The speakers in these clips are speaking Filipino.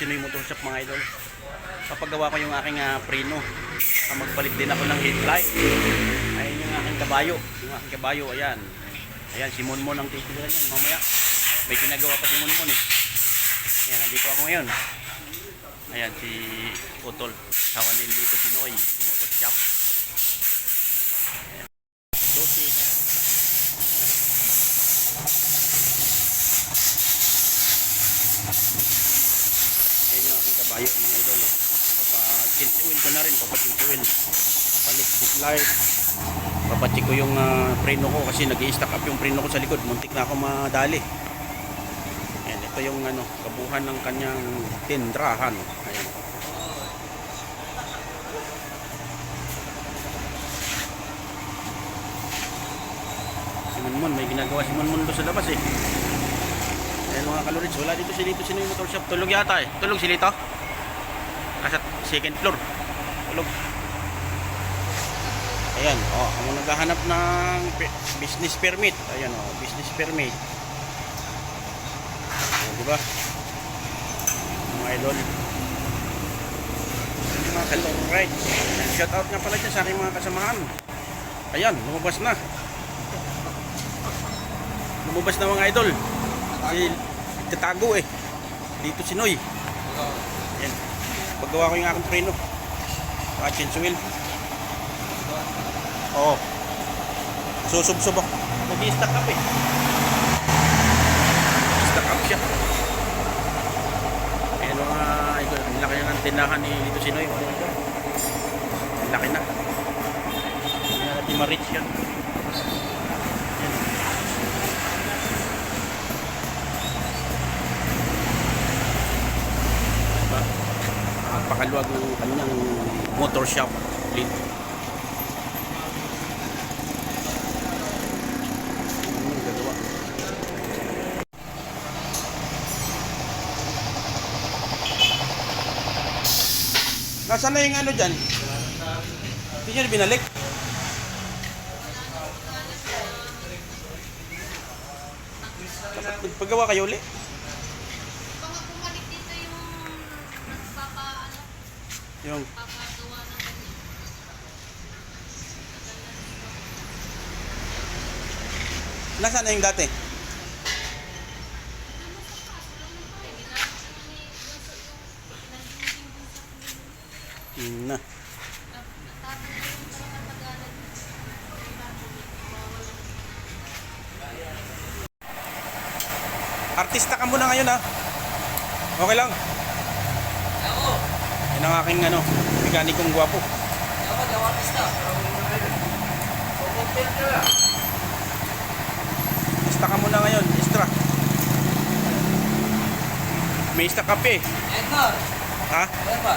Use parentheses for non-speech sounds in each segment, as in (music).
Sinoy Motor Shop mga idol. Papagawa ko yung aking ah, preno. Ah, magpalit din ako ng headlight. Ayun yung aking kabayo. Yung aking kabayo, ayan. Ayan, si Monmon ang titira niyan. Mamaya, may ginagawa pa si Monmon eh. Ayan, nandito ako ngayon. Ayan, si Utol. Sawa nila dito si Noy. Si Motor Shop. Ayan. Dosi. Ayan yung aking kabayo mga idol. Oh. Papa-change oil ko oil. Palit light. Papacheck ko yung ah, preno ko kasi nag stack up yung preno ko sa likod. Muntik na ako madali. Ayan, ito yung ano, kabuhan ng kanyang tindrahan. Ayan. Si Munmon, may ginagawa si Munmon doon sa labas eh. Ayan mga kalorits, wala dito si Lito sino yung motor shop. Tulog yata eh. Tulog si Lito. Nasa second floor. Tulog. Ayan, oh, ako naghahanap ng business permit. Ayan oh, business permit. Ayan, di ba? Mga idol. Mga kalorits. Shout out nga pala dyan sa aking mga kasamahan. Ayan, lumabas na. Lumabas na mga idol. Si tatago eh. Dito si Noy. Ayan. Paggawa ko yung aking preno. Saka chainsaw wheel. Oo. Susub-sub ako. Nag-stack up eh. Stack up siya. Ayan mga idol. Ang laki ng tinahan ni dito si Noy. Ang laki na. Hindi na natin ma-reach yan. Napakaluwag ng kanyang motor shop lid. Ano? Nasaan na yung ano dyan? Hindi nyo na binalik? Dapat Paggawa kayo uli? Yung. Nasaan na yung dati? Na. Artista ka muna ngayon ha. Okay lang. Ako, Yan ang aking ano, mekanikong gwapo. ako daw artista. Content ka muna ngayon, extra. May extra kape. Edgar, Ha? ba?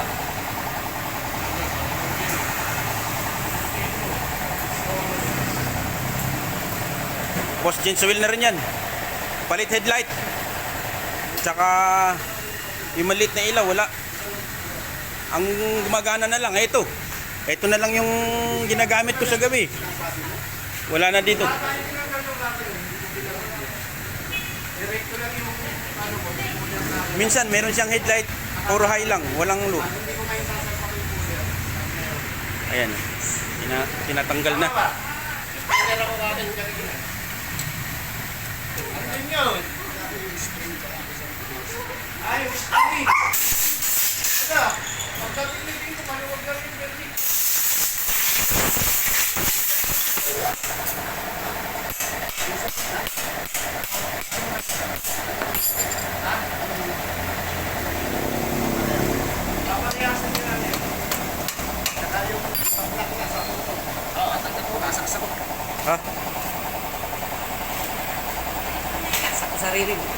Boss Jens wheel na rin yan. Palit headlight. Tsaka yung maliit na ilaw, wala. Ang gumagana na lang, ito. Ito na lang yung ginagamit ko sa gabi. Wala na dito. Minsan meron siyang headlight, puro high lang, walang low. Ayan. Tina, tinatanggal na. Ay! Ano? Pagdating dito, maluwag Ha? Sa sarili mo.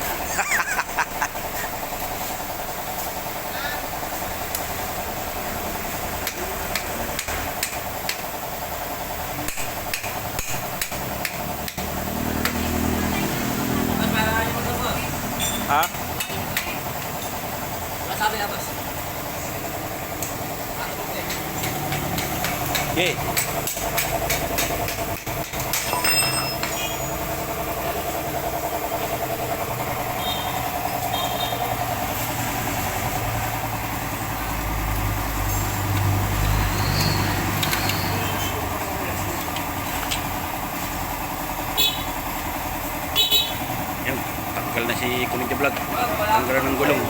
tanggal na si Kuninja Vlog. Tanggal ng gulong.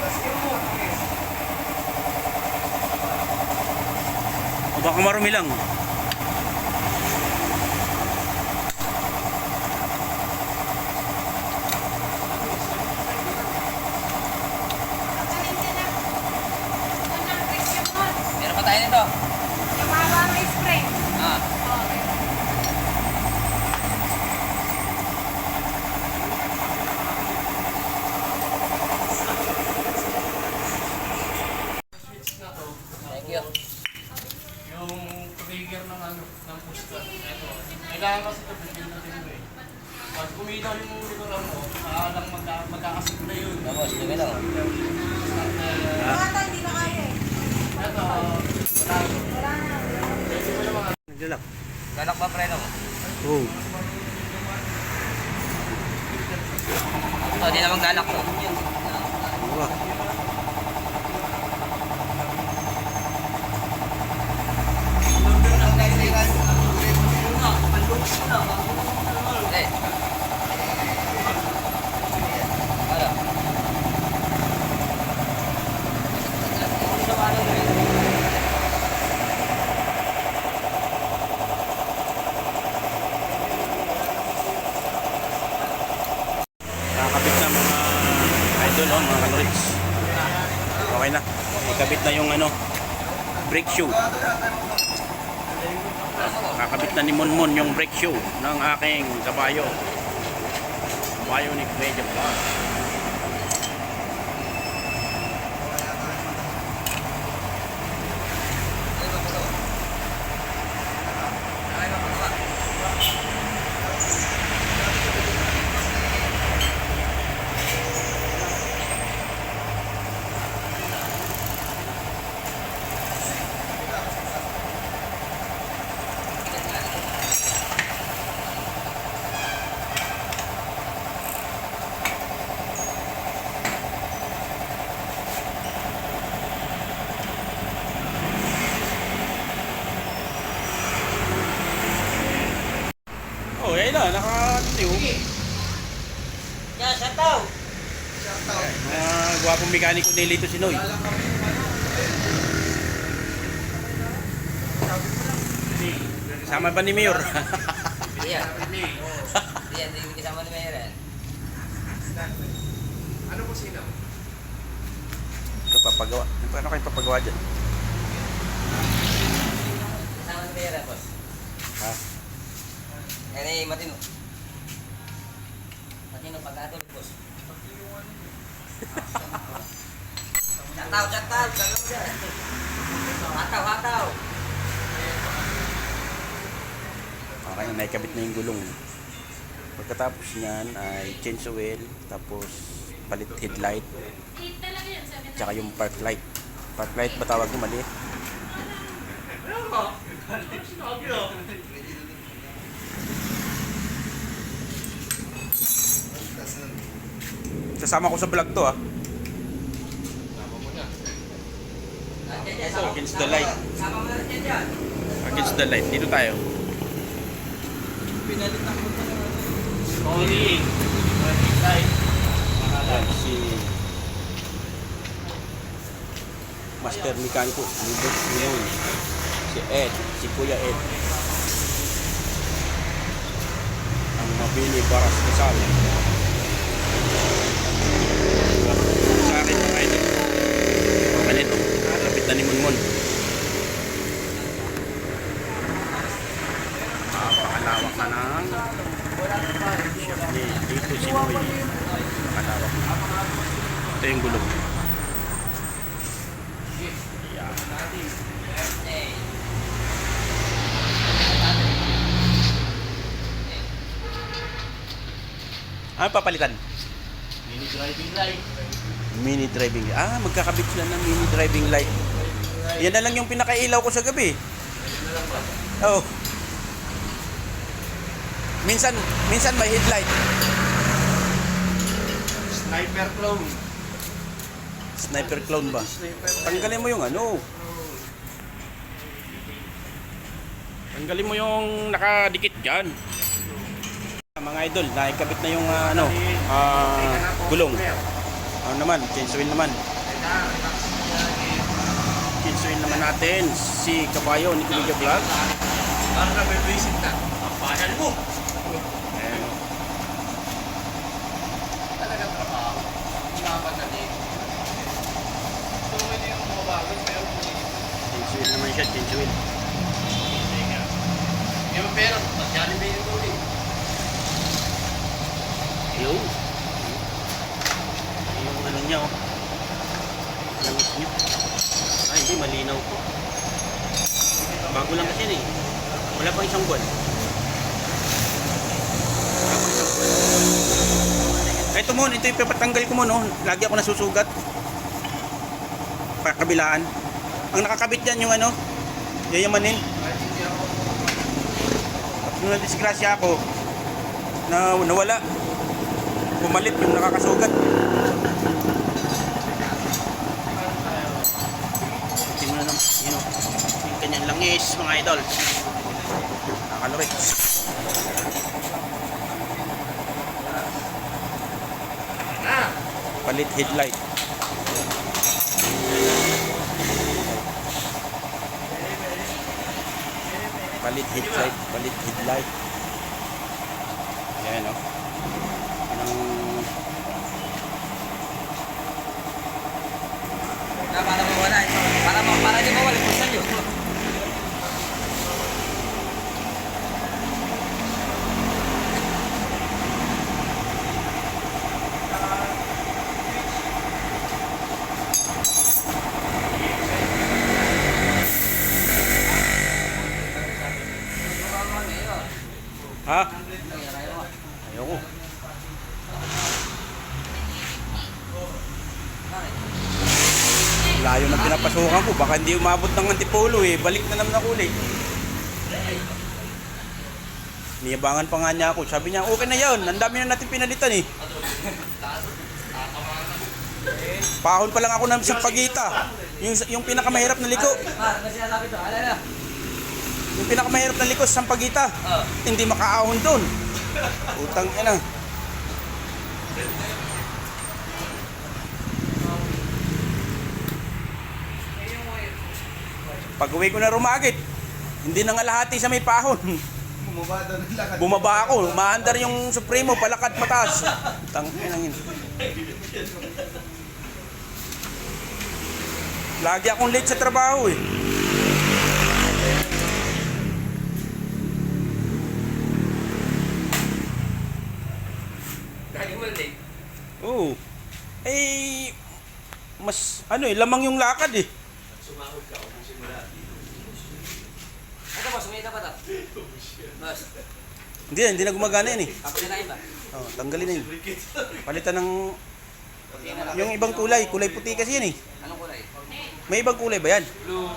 O baka marumi lang Meron pa tayo nito. Yung mahaba may spring. Ah. Okay. Thank you. Yung trigger ng ano, ng pusta. Ito. Kailangan kasi ito, bigyan natin mo eh. Pag kumitaw yung ulo lang mo, lang magka, magkakasip na yun. Vamos, dumi lang. Bata, hindi na kaya eh. Ito, wala. Wala na. Pwede mo naman. Naglalak. Galak ba preno mo? Oh. Ito, di naman galak to. Wah. Eh. Ano? Nakakabit na mga idol, oh, mga kanurits. Okay na. Ikabit na yung ano, brake shoe. Kakabit na ni Monmon yung brake shoe ng aking kabayo. Bionic Media Plus. Oh, ayun na, nakatiw. Yan, shataw! Mga mekaniko ni Lito Sinoy. Sama ba ni Mayor? Hindi yan. (laughs) Hindi kasama ni Mayor. Ano po sino? Ito papagawa. Paano kayo papagawa dyan? Kasama ni Mayor boss. Ha? Yan eh, matino. Matino, Naikabit na yung gulong. Pagkatapos niyan ay change oil, tapos palit headlight, tsaka yung park light. Park light ba tawag mo mali? Sasama ko sa vlog to ah. Against the light. Sama mo na rin dyan. Against the light. Dito tayo. Only. Right. Ayan, si Master Mekaniko ni Boss Leon. Si Ed, si Kuya Ed. Ang mabini Baras Kasal. Sa akin mga idol. Ganito. Lapit na ni Munmon. Napakalawak na ng chef ni Dito Sinoy. Napakalawak na. Ito yung. Eh. Ano papalitan? Mini driving light. Mini driving light. Ah, magkakabit sila ng mini driving light. Yan na lang yung pinakailaw ko sa gabi. Oh. Minsan, minsan may headlight. Sniper clone. Sniper clone ba? Tanggalin mo yung ano. Tanggalin mo yung nakadikit dyan. Mga idol, nakikabit na yung ah, ano, ah, gulong. Ano naman, change wheel naman. Change wheel naman natin si Kabayo ni Kuya Vlog. Para na may visit na. Ang bayan mo. Ayan. Talagang trabaho. Pinapadali. So, hindi yung mga bagay, pero Change wheel naman siya, change wheel. Yung pera, masyali ba yung tuloy? Ayun. Yung ano niya oh. Langis niya. Ay, hindi, malinaw po. Bago lang kasi yun eh. Wala pang isang buwan. Wala pang isang buwan. Ito yung papatanggal ko mo no. Lagi ako nasusugat. Pakabilaan. Ang nakakabit dyan yung ano, yayamanin. Nung nadisgrasya ako, na nawala. Pumalit yung nakakasugat. Tingnan naman, yun o. Yung kanyang langis, mga idol. Nakakalori. Palit headlight. Palit headlight, palit headlight. Ayan o. Yan ang Na para mawala ito. Para ma para di mawala po sa iyo. Ha? Ayoko. Layo ng pinapasukan ko. Baka hindi umabot ng antipolo eh. Balik na naman ako ulit. Niyabangan pa nga niya ako. Sabi niya, okay na yun. Ang dami na natin pinalitan eh. Pahon pa lang ako ng sampagita. Yung, yung pinakamahirap na liko. Yung pinakamahirap na liko sa sampagita. Oh. Hindi makaahon doon. Utang ina. Pag uwi ko na rumagit, hindi na nga lahati sa may pahon. Bumaba doon ang lakad. Bumaba ako, maandar yung Supremo, palakad mataas. Tang ina yun. Lagi akong late sa trabaho eh. Lagi mo late. Oo. Eh, mas ano eh, lamang yung lakad eh. Ito boss, may dapat ah. Boss, Hindi, hindi na gumagana yan eh. papasinain ba? Oh, tanggalin na yun. Palitan ng na lang. yung ibang kulay, kulay puti kasi yan eh. Anong kulay? May ibang kulay ba yan? Blue.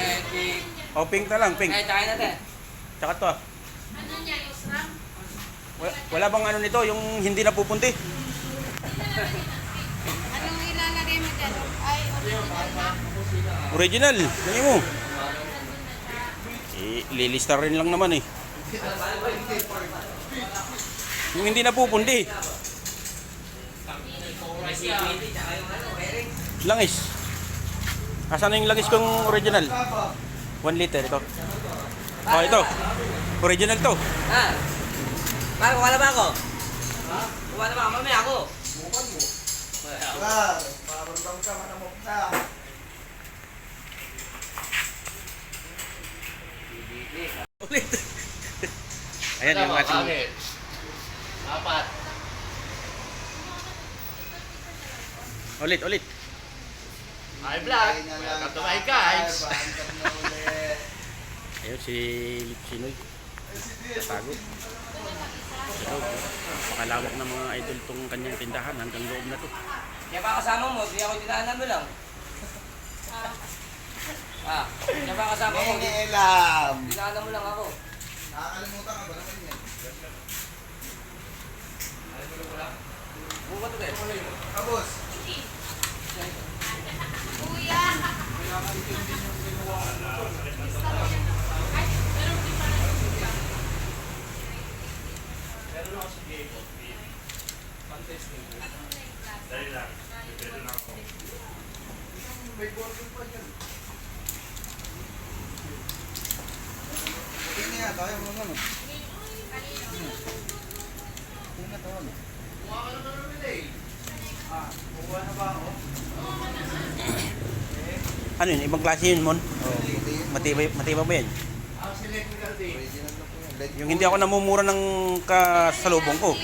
Eh, pink. O pink na lang, pink. Eh, tsaka natin. Tsaka to ah. Ano niya, yung SRAM? Wala, bang ano nito, yung hindi napupunti? Anong (laughs) original na. Original, ganyan mo. Eh, lilista rin lang naman eh. Yung hindi bearing. Langis. Asan na yung langis kong original? 1 liter ito. Oh, ito. Original to. Ha? Par, kuha na ba ako? Ha? Kuha na ba ako? Mamaya ako. Ah, paparamdam ka manamok na. Ulit. Ayan yung ating... Apat. Ulit, ulit. Hi vlog. Welcome to my guys. Ayun si Lipsinoy. Tago. Ito, pakalawak ng mga idol tong kanyang tindahan hanggang loob na to. Kaya ba kasama mo? Di ako tinahanan mo lang. (laughs) Ah, kaya ba kasama mo? Nengelam. Tinahanan mo lang ako. Nakakalimutan ka ba naman yan? Buka to eh. Kabos. Kuya! Hindi nga tayo mo ano. Hindi nga tayo. Kuha ka na ba namin eh? Ah, kukuha na ba ako? Ano yun? Ibang klase yun, Mon? Hindi. Matibay, matibay ba yan? Yung hindi ako namumura ng kasalubong ko.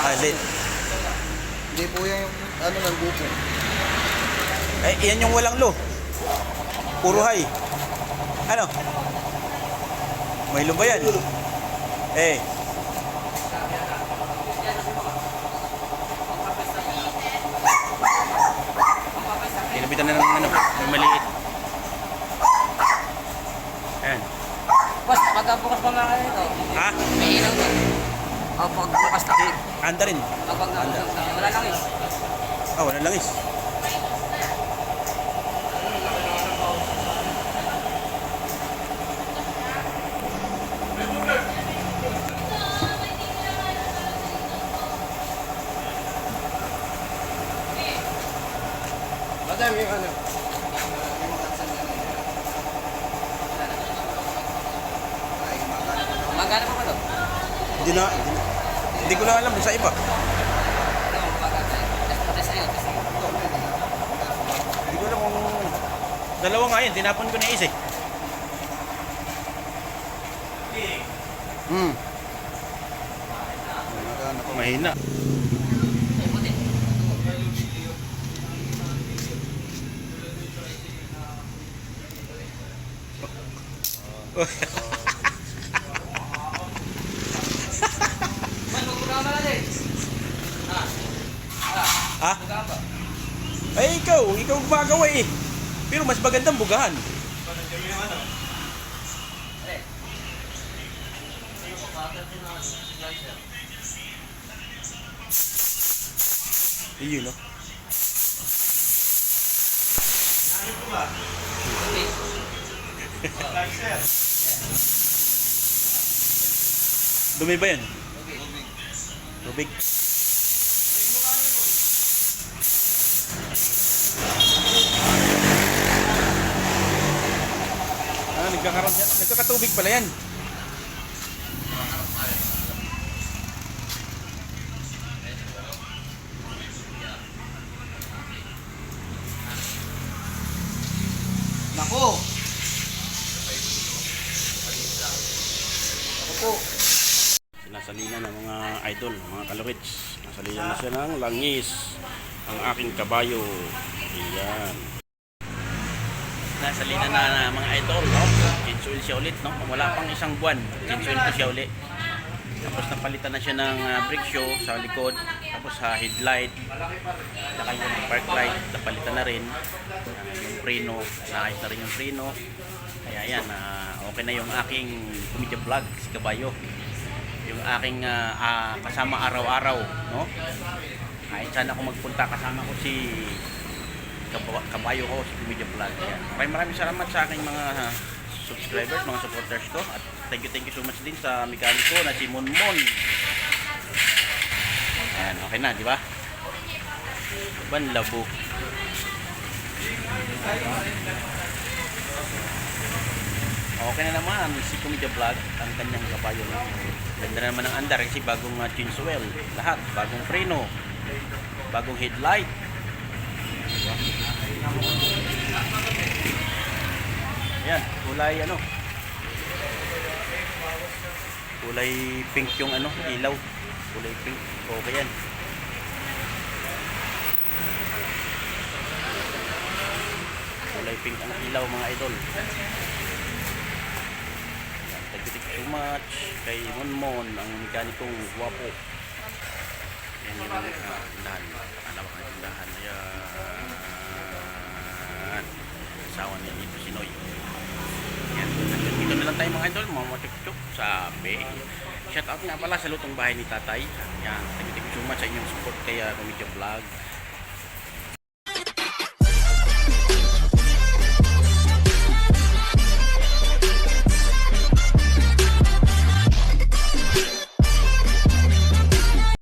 Ah, late. Hindi po yan yung ano ng buko. Eh, yan yung walang lo. Puro high. Ano? May lo ba yan? Eh. Kinabitan na ng ano, may maliit. Ayan. Boss, pagka bukas pa nga kayo ito, Ha? may ilaw to. O, pag bukas na. Anda rin. Kapag na, wala lang eh. Ah, wala langis. Madam, yung ano? Magkano na. Pa ba ito? Hindi na, hindi ko lang alam sa iba. Hindi ko alam kung... Dalawa nga yun, tinapon ko na isa eh. Hmm, po. mahina. Ay, puti. Man, magbuka ka natin. Ah. Ah. Ha? Ba? Ay, ikaw, ikaw gumagawa eh. Pero mas magandang bugahan. Yun, no? Okay. Dumi ba yan? Tubig. Ah, nagkakaroon yan. Nagkakatubig pala yan. Nako! Ako po. Sinasalina ng mga idol, mga kalorits. Nasalina na siya ng langis. Ang aking kabayo. Ayan. Nasalina na ng mga idol, no? Chinsuil siya ulit, no? Wala pang isang buwan. Chinsuil ko siya ulit. Tapos napalitan na siya ng uh, brake show sa likod. Tapos sa headlight. Saka yung park light, napalitan na rin. Ah, yung preno, naayos na rin yung preno. Kaya yan, ah, okay na yung aking comedy vlog, si Kabayo. Yung aking ah, ah, kasama araw-araw, no? Kahit saan ako magpunta, kasama ko si Kab- Kabayo ko, si Comedy Vlog. Maraming maraming salamat sa aking mga ah, subscribers, mga supporters ko. At thank you, thank you so much din sa mekaniko na si Monmon. Ayan, okay na, di ba? Banlabo. Okay na naman si Comedy Vlog, ang kanyang kabayo. Ganda na naman ang andar kasi bagong uh, chinswell. Lahat, bagong preno, bagong headlight. Diba? Kulay ano? Kulay pink yung ano, ilaw. Kulay pink. Okay yan. Kulay pink ang ilaw mga idol. Yan, Thank you, thank you so much kay Monmon, ang mekanikong guwapo. Yan yung uh, tindahan. Alam yung tindahan. Ayan. Asawa ni Ito Sinoy. Yan. Hanggang dito na lang tayo mga idol. Mga matuk-tuk. Sabi. Shout out nga pala sa lutong bahay ni tatay. Yan. Thank you, so much sa inyong support kay uh, Comedy Vlog.